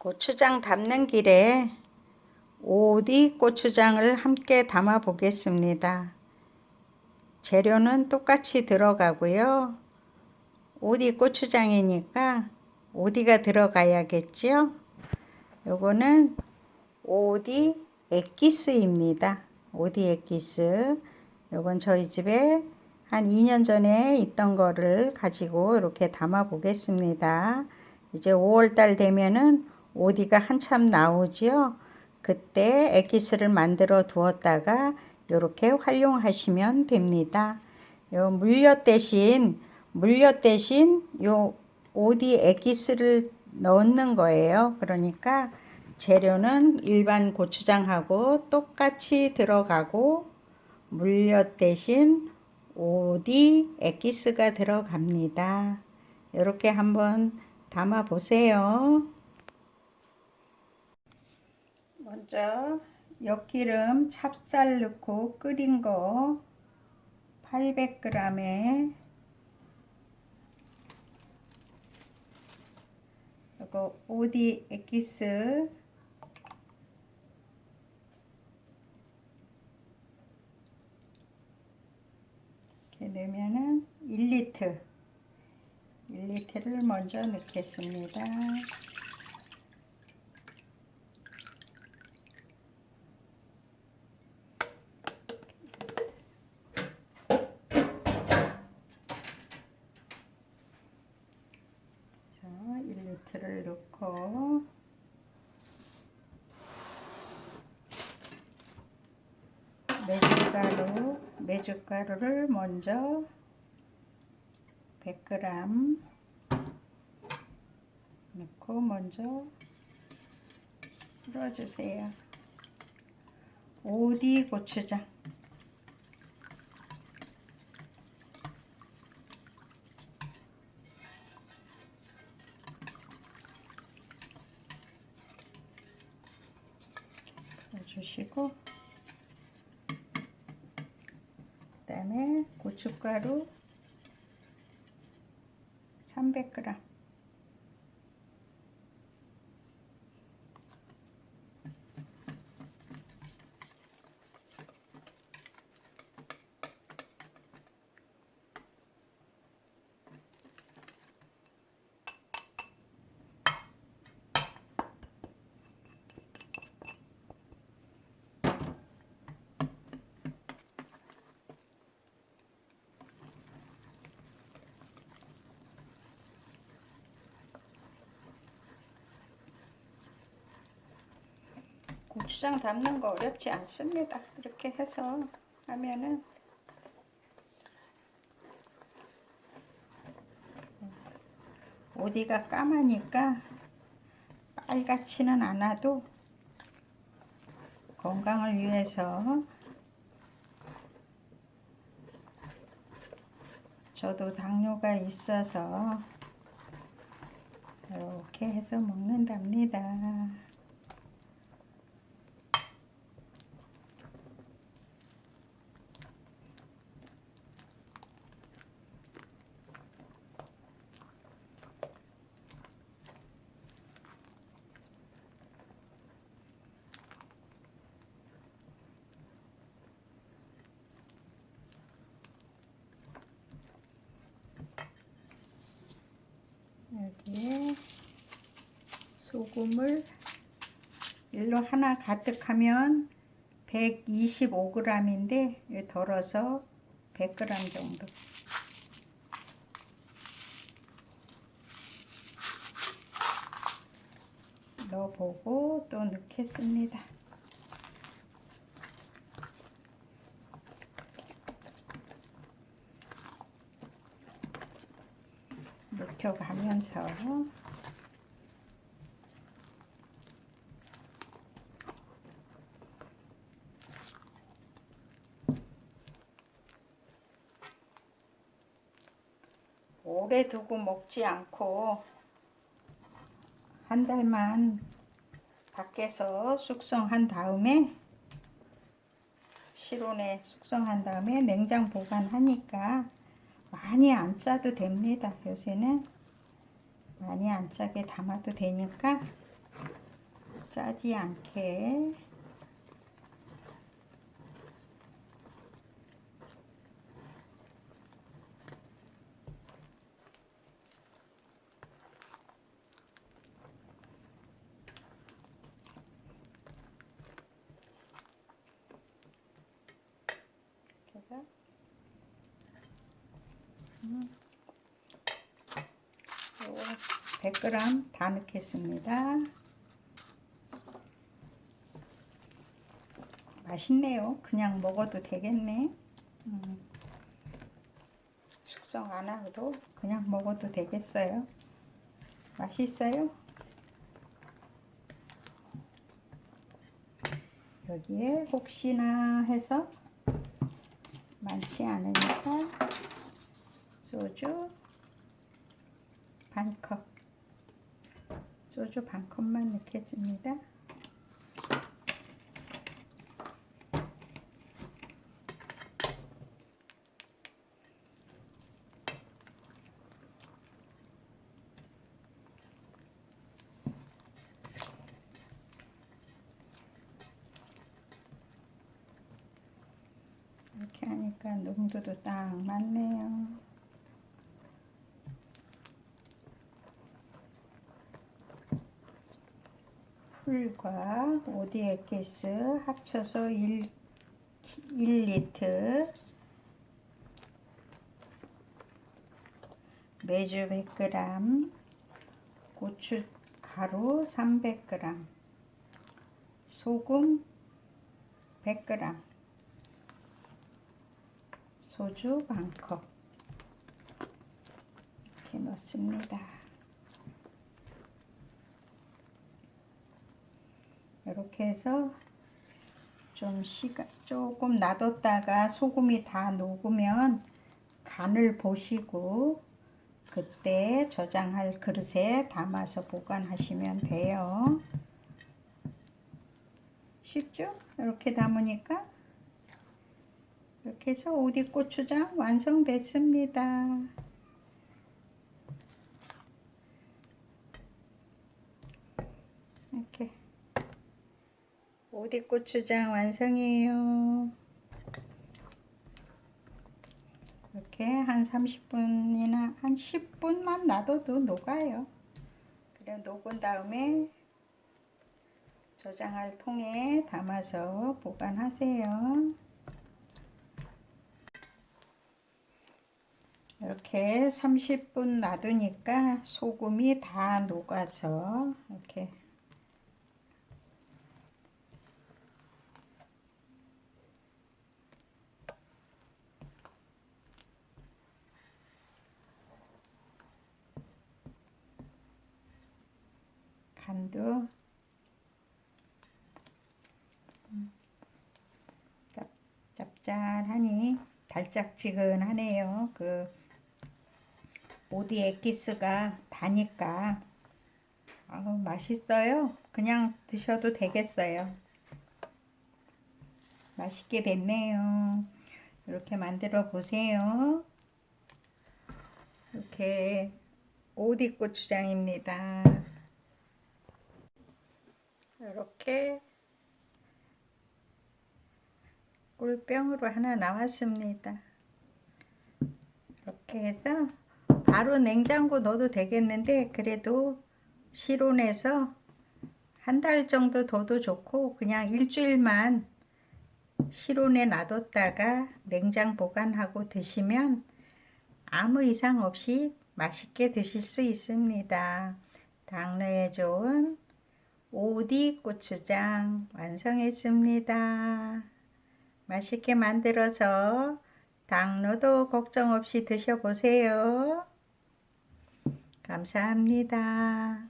고추장 담는 길에 오디 고추장을 함께 담아 보겠습니다. 재료는 똑같이 들어가고요. 오디 고추장이니까 오디가 들어가야겠죠? 요거는 오디 엑기스입니다. 오디 엑기스. 요건 저희 집에 한 2년 전에 있던 거를 가지고 이렇게 담아 보겠습니다. 이제 5월달 되면은 오디가 한참 나오지요. 그때 엑기스를 만들어 두었다가 이렇게 활용하시면 됩니다. 요 물엿 대신 물엿 대신 요 오디 엑기스를 넣는 거예요. 그러니까 재료는 일반 고추장하고 똑같이 들어가고 물엿 대신 오디 엑기스가 들어갑니다. 이렇게 한번 담아 보세요. 먼저 엿기름 찹쌀 넣고 끓인 거 800g에 이거 오디 엑기스 이렇게 넣으면은 1리터 1리터를 먼저 넣겠습니다. 자, 1리터를 넣고 메주가루, 메주가루를 먼저 100g 넣고 먼저 풀어주세요. 오디 고추장 넣어주시고 그다음에 고춧가루 300g 고추장 담는 거 어렵지 않습니다. 이렇게 해서 하면은 어디가 까마니까 빨갛지는 않아도 건강을 위해서 저도 당뇨가 있어서 이렇게 해서 먹는답니다. 여기에 소금을 일로 하나 가득 하면 125g인데 덜어서 100g 정도 넣어보고 또 넣겠습니다. 눕혀가면서 오래 두고 먹지 않고 한 달만 밖에서 숙성한 다음에 실온에 숙성한 다음에 냉장 보관하니까 많이 안 짜도 됩니다. 요새는 많이 안 짜게 담아도 되니까 짜지 않게. 음, 요 100g 다 넣겠습니다. 맛있네요. 그냥 먹어도 되겠네. 음, 숙성 안 하고도 그냥 먹어도 되겠어요. 맛있어요. 여기에 혹시나 해서 많지 않으니까 소주 반 컵. 소주 반 컵만 넣겠습니다. 이렇게 하니까 농도도 딱 맞네요. 풀과 오디에키스 합쳐서 1, 1리터 매주 100g 고추 가루 300g 소금 100g 소주 반컵 이렇게 넣습니다. 이렇게 해서 좀 시간 조금 놔뒀다가 소금이 다 녹으면 간을 보시고 그때 저장할 그릇에 담아서 보관하시면 돼요. 쉽죠? 이렇게 담으니까 이렇게 해서 오디 고추장 완성됐습니다. 이렇게 오디 고추장 완성이에요. 이렇게 한 30분이나 한 10분만 놔둬도 녹아요. 그래 녹은 다음에 저장할 통에 담아서 보관하세요. 이렇게 30분 놔두니까 소금이 다 녹아서 이렇게 간도 음, 짭, 짭짤하니 달짝지근하네요. 그 오디 엑기스가 다니까 아우 맛있어요. 그냥 드셔도 되겠어요. 맛있게 됐네요. 이렇게 만들어 보세요. 이렇게 오디 고추장입니다. 이렇게 꿀병으로 하나 나왔습니다. 이렇게 해서 바로 냉장고 넣어도 되겠는데 그래도 실온에서 한 달 정도 둬도 좋고 그냥 일주일만 실온에 놔뒀다가 냉장 보관하고 드시면 아무 이상 없이 맛있게 드실 수 있습니다. 당뇨에 좋은 오디 고추장 완성했습니다. 맛있게 만들어서 당뇨도 걱정 없이 드셔보세요. 감사합니다.